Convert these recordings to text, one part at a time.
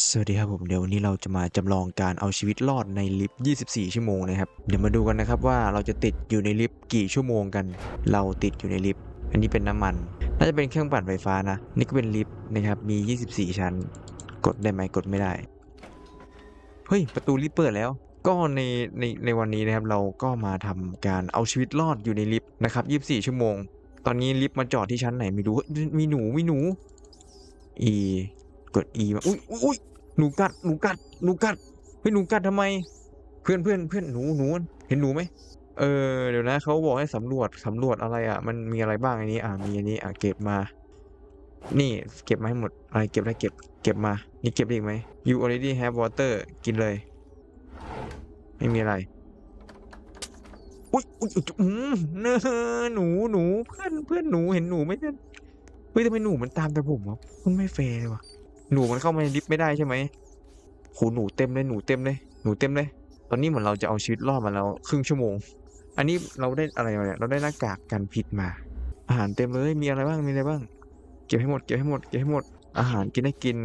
สวัสดีครับผมเดี๋ยววันนี้เราจะมาจำลองการเอาชีวิตรอดในลิฟต์ 24 ชั่วโมงนะครับ เดี๋ยวมาดูกันนะครับว่าเราจะติดอยู่ในลิฟต์กี่ชั่วโมงกัน เราติดอยู่ในลิฟต์ อันนี้เป็นน้ำมัน น่าจะเป็นเครื่องปั่นไฟฟ้านะ นี่ก็เป็นลิฟต์นะครับ มี 24 ชั้น กดได้ไหมกดไม่ได้ เฮ้ย ประตูลิฟต์เปิดแล้ว ก็ในในในวันนี้นะครับเราก็มาทำการเอาชีวิตรอดอยู่ในลิฟต์นะครับ 24 ชั่วโมง ตอนนี้ลิฟต์มาจอดที่ชั้นไหนไม่รู้ มีหนู มีหนู E กด E มาอุ้ยอุ้ยหนูกัดหนูกัดหนูกัดเฮ้ยหนูกัดทำไม เพื่อนเพื่อนเพื่อนหนูหนูเห็นหนูไหมเออเดี๋ยวนะเขาบอกให้สำรวจสำรวจอะไรอะ มันมีอะไรบ้างอันนี้ อะมีอันนี้อะเก็บมา นี่เก็บมาให้หมดอะไรเก็บได้เก็บ เก็บมา นี่เก็บได้อีกไหม you already have water กินเลย ไม่มีอะไรอุ้ยอุ้ยอืมเนอหนูหนูเพื่อนเพื่อนหนูเห็นหนูไหมเพื่อนเฮ้ยทำไมหนูมันตามแต่ผมวะมันไม่แฟร์เลยวะ หนูมันเข้ามาในลิฟต์ไม่ได้ใช่ไหมโหหนูเต็มเลยหนูเต็มเลยหนูเต็มเลย ตอนนี้เหมือนเราจะเอาชีวิตรอดมาแล้วครึ่งชั่วโมง อันนี้เราได้อะไรมาเนี่ยเราได้หน้ากากกันพิษมา อาหารเต็มเลยมีอะไรบ้างมีอะไรบ้าง เก็บให้หมดเก็บให้หมดเก็บให้หมดอาหารกินได้กิน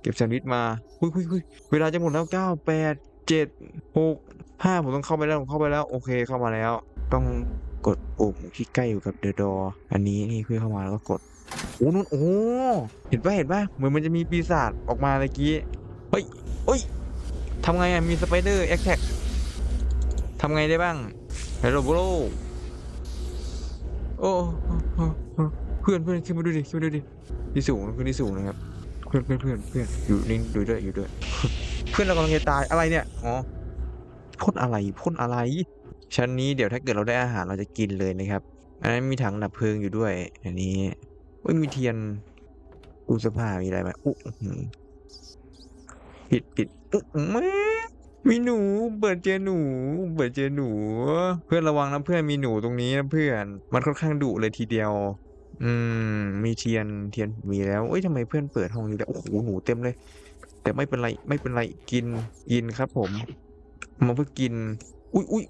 เก็บแซนด์วิชมาหุยหุยหุยเวลาจะหมดแล้วเก้าแปดเจ็ดหกห้าผมต้องเข้าไปแล้วผมเข้าไปแล้วโอเคเข้ามาแล้ว ต้องกดปุ่มที่ใกล้อยู่กับเดอะดออันนี้นี่เพื่อเข้ามาแล้วก็กด โอ้นู่นโอ้เห็นปะเห็นปะเหมือนมันจะมีปีศาจออกมาเมื่อกี้เฮ้ยเฮ้ยทำไงอะมีสไปเดอร์แอคแท็กทำไงได้บ้างฮัลโหลโบโอ้โอ้โอ้เพื่อนเพื่อนขึ้นมาดูดิขึ้นมาดูดิที่สูงขึ้นที่สูงนะครับเพื่อนเพื่อนเพื่อนเพื่อนอยู่นิ่งดูด้วยอยู่ด้วย เพื่อนเรากำลังจะตายอะไรเนี่ยอ๋อพ่นอะไรพ่นอะไร ชั้นนี้เดี๋ยวถ้าเกิดเราได้อาหารเราจะกินเลยนะครับ อันนั้นมีถังดับเพลิงอยู่ด้วย อันนี้ เว้ยมีเทียนตู้เสื้อผ้ามีอะไรไหมอุ้ปิดปิดอุ๊แม่มีหนู เปิดเจอหนู เปิดเจอหนู เพื่อนระวังนะเพื่อนมีหนูตรงนี้นะเพื่อน มันค่อนข้างดุเลยทีเดียว อืม มีเทียนเทียนมีแล้วเอ้ยทำไมเพื่อนเปิดห้องนี้แล้วโอ้โหหนูเต็มเลย แต่ไม่เป็นไรไม่เป็นไรกินกินครับผม มาเพื่อกิน อุ้ยอุ้ย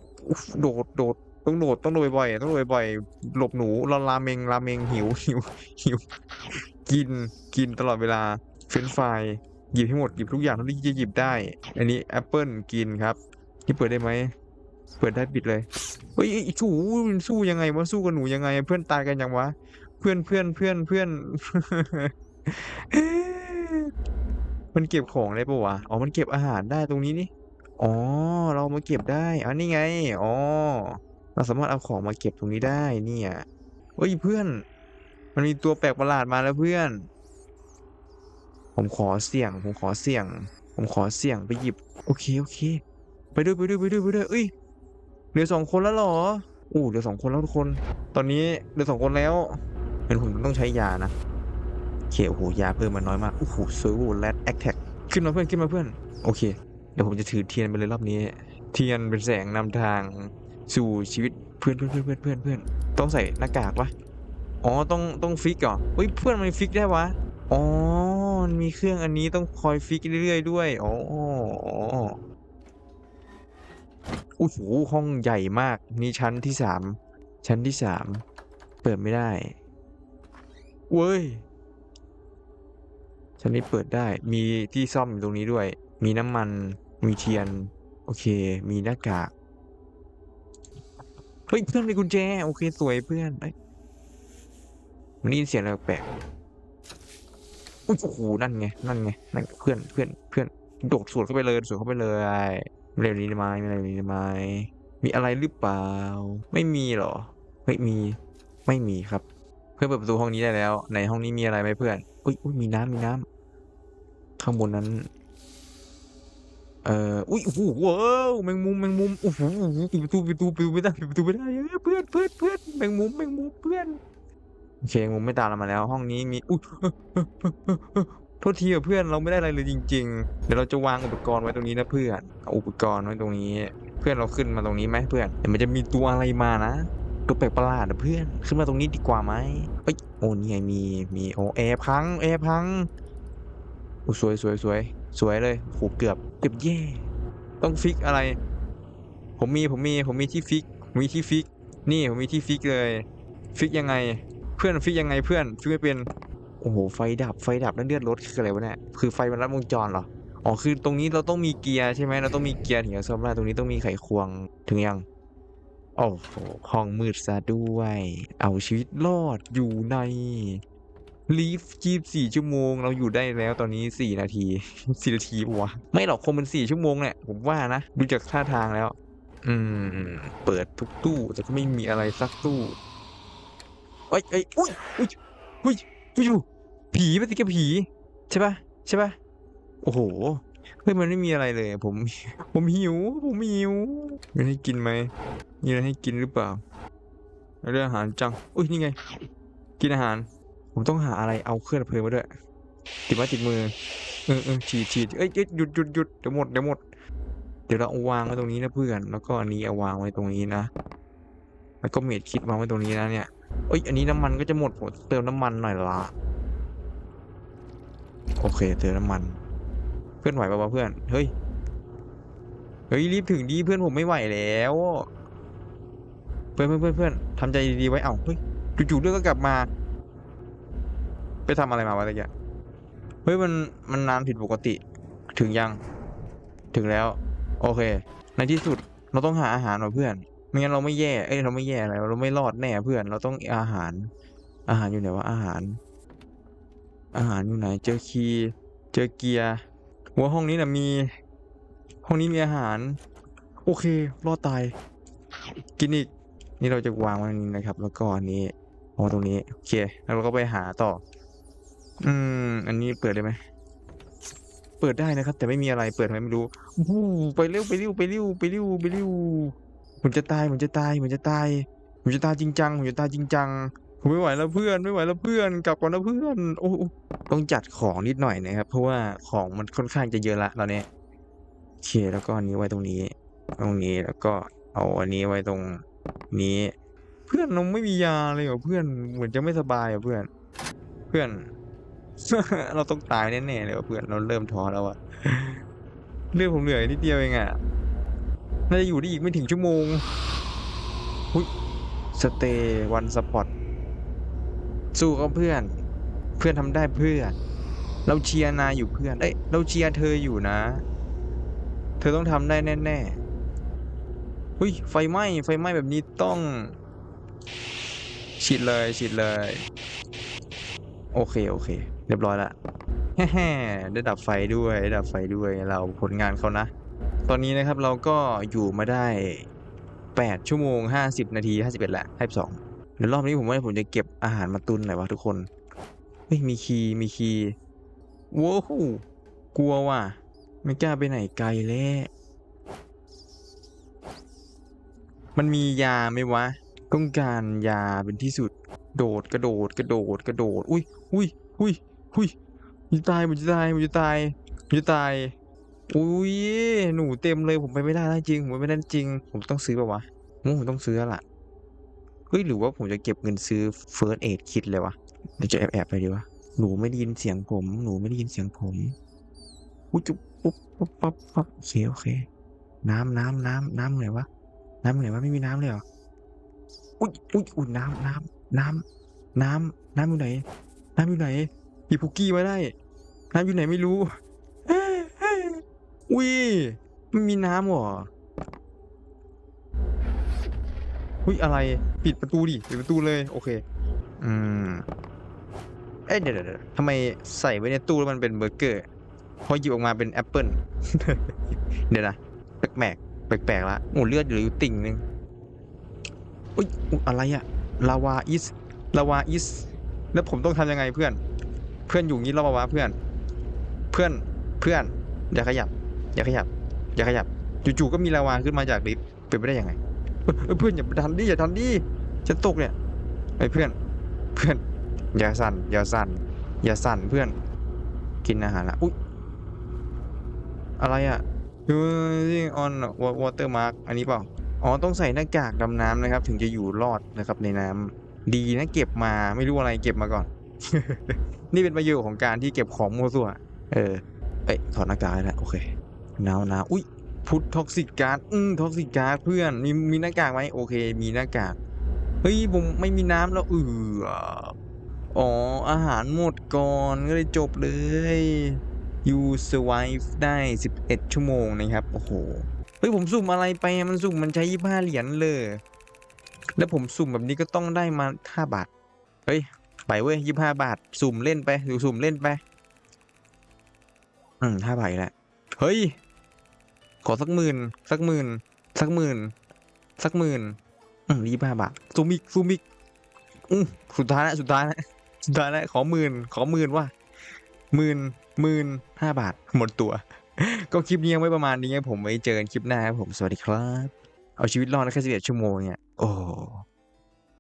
โดดโดด ต้องโดดต้องโดดบ่อยๆต้องโดดบ่อยๆหลบหนูรอราเมงราเมงหิวหิวหิว กินกินตลอดเวลาเฟรนช์ฟรายหยิบให้หมดหยิบทุกอย่างที่จะหยิบได้ อันนี้แอปเปิลกินครับนี่เปิดได้ไหมเปิดได้ปิดเลยเฮ้ยไอ้สู้มันสู้ยังไงวะสู้กับหนูยังไง เพื่อนตายกันยังวะ เพื่อนเพื่อนเพื่อนเพื่อนมันเก็บของได้ปะวะอ๋อมันเก็บอาหารได้ตรงนี้นี่อ๋อ เรามาเก็บได้ อันนี้ไง อ๋อ เราสามารถเอาของมาเก็บตรงนี้ได้เนี่ยเฮ้ยเพื่อน มันมีตัวแปลกประหลาดมาแล้วเพื่อน ผมขอเสี่ยง ผมขอเสี่ยง ผมขอเสี่ยงไปหยิบ โอเคโอเค ไปด้วยไปด้วยไปด้วยไปด้วยเอ้ยเหลือสองคนแล้วหรออู้เหลือสองคนแล้วทุกคน ตอนนี้เหลือสองคนแล้วเป็นผมต้องใช้ยานะโอเคโอ้โหยาเพิ่มมาน้อยมากโอ้โหเซอร์โวแลดแอคแท็กขึ้นมาเพื่อนขึ้นมาเพื่อน โอเค เดี๋ยวผมจะถือเทียนไปเลยรอบนี้ เทียนเป็นแสงนำทาง สู่ชีวิตเพื่อนเพื่อนเพื่อนเพื่อนเพื่อนเพื่อนต้องใส่หน้ากากปะอ๋อต้องต้องฟิกเหรอเฮ้ยเพื่อนมันฟิกได้วะอ๋อมีเครื่องอันนี้ต้องคอยฟิกเรื่อยๆด้วยอ๋อโอ้โหห้องใหญ่มากนี่ชั้นที่สามชั้นที่สามเปิดไม่ได้เว้ยชั้นนี้เปิดได้มีที่ซ่อมอยู่ตรงนี้ด้วย มีน้ำมันมีเทียน โอเค มีหน้ากาก เฮ้ยเพื่อนมีกุญแจโอเคสวยเพื่อนเอ้มันได้ยินเสียงอะไรแปลกอุ๊ยโอ้โหนั่นไงนั่นไงนั่นเพื่อนเพื่อนเพื่อนโดดสวนเข้าไปเลยสวนเข้าไปเลยไม่อะไรแบบนี้ได้ไหมไม่อะไรแบบนี้ได้ไหมมีอะไรหรือเปล่า ไม่มีหรอเฮ้ยมีไม่มีครับ เพื่อนเปิดประตูห้องนี้ได้แล้ว ในห้องนี้มีอะไรไหมเพื่อนอุ้ยอุ้ยมีน้ำมีน้ำข้างบนนั้น เอ่ออุ้ยโอ้โหว้าวแมงมุมแมงมุมโอ้โหปิดประตูปิดประตูปิดไม่ได้ปิดประตูไม่ได้เอ้ยเพื่อนเพื่อนเพื่อนแมงมุมแมงมุมเพื่อนโอเคแมงมุมไม่ตามเรามาแล้ว ห้องนี้มีอุ้ยโทษทีเพื่อนเราไม่ได้อะไรเลยจริง ๆ เดี๋ยวเราจะวางอุปกรณ์ไว้ตรงนี้นะเพื่อนเอาอุปกรณ์ไว้ตรงนี้ เพื่อนเราขึ้นมาตรงนี้ไหมเพื่อนเดี๋ยวมันจะมีตัวอะไรมานะตัวแปลกประหลาดนะเพื่อนขึ้นมาตรงนี้ดีกว่าไหมเอ้ยโอ้นี่ไงมีมีโอ้แอร์พังแอร์พังโอ้สวยสวยสวยสวยเลยโหเกือบ เกือบแย่ต้องฟิกอะไร ผมมีผมมีผมมีที่ฟิกผมมีที่ฟิก นี่ผมมีที่ฟิกเลย ฟิกยังไง เพื่อนฟิกยังไงเพื่อนฟิกไม่เป็นโอ้โหไฟดับไฟดับแล้วเลือดรถคืออะไรวะเนี่ยคือไฟมันรัดวงจรเหรออ๋อคือตรงนี้เราต้องมีเกียร์ใช่ไหมเราต้องมีเกียร์ถึงจะซ่อมได้ตรงนี้ต้องมีไขควงถึงยังโอ้โหห้องมืดซะด้วย เอาชีวิตรอดอยู่ใน ลีฟยีบสี่ชั่วโมง เราอยู่ได้แล้วตอนนี้สี่นาทีสี่นาทีปะวะไม่หรอกคงเป็นสี่ชั่วโมงแหละผมว่านะดูจากท่าทางแล้ว อืม เปิดทุกตู้ แต่ก็ไม่มีอะไรสักตู้เอ้ยเอ้ยอุ้ยอุ้ยอุ้ยอุ้ยอุ้ยผีปฏิกผี ใช่ปะใช่ปะโอ้โหเฮ้ยมันไม่มีอะไรเลย ผม ผมหิว ผมหิวมีอะไรให้กินไหมมีอะไรให้กินหรือเปล่าเรื่องอาหารจังอุ้ยนี่ไง กินอาหาร ผมต้องหาอะไรเอาเครื่องดับเพลิงมาด้วย ติดไม้ติดมือ เออเออฉีดฉีดเอ้ยเอ้ยหยุดหยุดหยุดเดี๋ยวหมดเดี๋ยวหมด เดี๋ยวเราเอาวางไว้ตรงนี้นะเพื่อน แล้วก็อันนี้เอาวางไว้ตรงนี้นะ แล้วก็เมดคิดวางไว้ตรงนี้นะเนี่ย เอ้ย อันนี้น้ำมันก็จะหมดผมเติมน้ำมันหน่อยละโอเค เติมน้ำมัน เพื่อนไหวป่าวะเพื่อน เฮ้ย เฮ้ยรีบถึงดีเพื่อนผมไม่ไหวแล้ว เพื่อนเพื่อนเพื่อนเพื่อนทำใจดีๆไว้ เอ้า เฮ้ยจู่ๆเรื่องก็กลับมา ไปทำอะไรมาวะตะกี้เฮ้ยมันมันนานผิดปกติ ถึงยัง ถึงแล้ว โอเค ในที่สุดเราต้องหาอาหารว่ะเพื่อนไม่งั้นเราไม่แย่เอ้ยเราไม่แย่อะไรเราไม่รอดแน่เพื่อน เราต้องอาหาร อาหารอยู่ไหนวะอาหาร อาหารอยู่ไหน เจอคีย์เจอเกียร์หัวห้องนี้นะมี ห้องนี้มีอาหาร โอเค รอดตาย กินอีก นี่เราจะวางไว้นี้นะครับ แล้วก็อันนี้เอาไว้ตรงนี้ โอเค แล้วเราก็ไปหาต่อ อืม อันนี้เปิดได้ไหม เปิดได้นะครับ แต่ไม่มีอะไรเปิดทำไมไม่รู้วู้ไปเร็วไปเร็วไปเร็วไปเร็วไปเร็วผมจะตายผมจะตายผมจะตายผมจะตายจริงจังผมจะตายจริงจังผมไม่ไหวแล้วเพื่อนไม่ไหวแล้วเพื่อนกลับก่อนนะเพื่อนโอ้โอ้ต้องจัดของนิดหน่อยนะครับ เพราะว่าของมันค่อนข้างจะเยอะละตอนนี้โอเคแล้วก็อันนี้ไว้ตรงนี้ ตรงนี้แล้วก็เอาอันนี้ไว้ตรงนี้ เพื่อนเราไม่มียาเลยเหรอเพื่อนเหมือนจะไม่สบายอะเพื่อน เพื่อน เราต้องตายแน่ๆเลยว่ะเพื่อนเราเริ่มท้อแล้วอะเรื่องผมเหลือนิดเดียวเองอะน่าจะอยู่ได้อีกไม่ถึงชั่วโมงหุยสเตย์วันสปอตสู้กับเพื่อน เพื่อนทำได้เพื่อน เราเชียร์นายอยู่เพื่อนเอ้ยเราเชียร์เธออยู่นะ เธอต้องทำได้แน่ๆหุยไฟไหม้ไฟไหม้แบบนี้ต้องฉีดเลยฉีดเลย โอเคโอเค เรียบร้อยละแฮ่ได้ดับไฟด้วยได้ดับไฟด้วยเราผลงานเขานะ ตอนนี้นะครับเราก็อยู่มาได้ 8 ชั่วโมง 50 นาที 51แหละ52เดี๋ยวรอบนี้ผมว่าผมจะเก็บอาหารมาตุนหน่อยวะทุกคนเฮ้ยมีคีมีคีว้าวกลัวว่ะ ไม่กล้าไปไหนไกลแล้วมันมียาไหมวะ ต้องการยาเป็นที่สุด โดดกระโดดกระโดดกระโดด อุ้ย อุ้ยอุ้ยอุ้ยมันจะตายมันจะตายมันจะตายมันจะตาย อุ้ยหนูเต็มเลยผมไปไม่ได้แล้วจริง ผมไปไม่ได้จริง ผมต้องซื้อป่าวะอืมผมต้องซื้อละ เฮ้ยหรือว่าผมจะเก็บเงินซื้อ first aid kit เลยวะเดี๋ยวจะแอบแอบๆไปดีวะ หนูไม่ได้ยินเสียงผม หนูไม่ได้ยินเสียงผมอุ้ยจุ๊บปุ๊บปุ๊บปั๊บปั๊บโอเคโอเค น้ำน้ำน้ำน้ำไหนวะ น้ำไหนวะไม่มีน้ำเลยเหรอ อุ้ยอุ้ยอุ้ยน้ำน้ำน้ำน้ำน้ำอยู่ไหน น้ำอยู่ไหนหยิบพุกกี้มาได้ น้ำอยู่ไหนไม่รู้อุ้ยไม่มีน้ำเหรออุ้ยอะไร ปิดประตูดิ ปิดประตูเลย โอเค อืม เอ้ยเดี๋ยวเดี๋ยวทำไมใส่ไว้ในตู้แล้วมันเป็นเบอร์เกอร์ พอหยิบออกมาเป็นแอปเปิลเดี๋ยวนะ แปลกแปลกๆละโอ้เลือดเลืออยู่ติ่งนึงอุ้ยอุ๊ยอะไรอะลาวาอิสลาวาอิส แล้วผมต้องทำยังไงเพื่อน เพื่อนอยู่งี้ลาวาเพื่อน เพื่อนเพื่อนอย่าขยับ อย่าขยับ อย่าขยับ จู่ๆก็มีลาวาขึ้นมาจากลิฟต์เป็นไปได้ยังไง เพื่อนอย่าดันดิอย่าดันดิฉันตกเนี่ยไอ้เพื่อน เพื่อน อย่าสั่น อย่าสั่น อย่าสั่นเพื่อน กินอาหารละอุ๊ยอะไรอะ using on water mark อันนี้เปล่าอ๋อต้องใส่หน้ากากดำน้ำนะครับ ถึงจะอยู่รอดนะครับในน้ำ ดีนะเก็บมาไม่รู้อะไรเก็บมาก่อน นี่เป็นประโยชน์ของการที่เก็บของมั่วซั่ว เออ เอ้ยถอดหน้ากากแล้วโอเคหนาวหนาวอุ้ยพุทท็อกซิกการ์ดอืมท็อกซิกการ์ดเพื่อนมีมีหน้ากากไหมโอเค มีหน้ากากเฮ้ยผมไม่มีน้ำแล้วเอออ๋ออาหารหมดก่อนก็เลยจบเลย you survive ได้ 11 ชั่วโมงนะครับ โอ้โห เฮ้ย ผมสุ่มอะไรไปมันสุ่มมันใช้ 25 เหรียญเลย แล้วผมสุ่มแบบนี้ก็ต้องได้มา5บาท เฮ้ย ไปเว้ย25บาท สุ่มเล่นไปดูสุ่มเล่นไป อืม5บาทอีกแล้วเฮ้ย ขอสักหมื่น สักหมื่น สักหมื่น สักหมื่น อืมยี่ห้าบาท ซูมิกซูมิกอืมสุดท้ายแล้วสุดท้ายแล้วสุดท้ายแล้วขอหมื่น ขอหมื่นว่าหมื่นหมื่นห้าบาท หมดตัว ก็คลิปนี้ยังไม่ประมาณนี้ผมไว้เจอกันคลิปหน้าครับผม สวัสดีครับ เอาชีวิตรอดได้แค่สิบเอ็ดชั่วโมงเนี่ย โอ้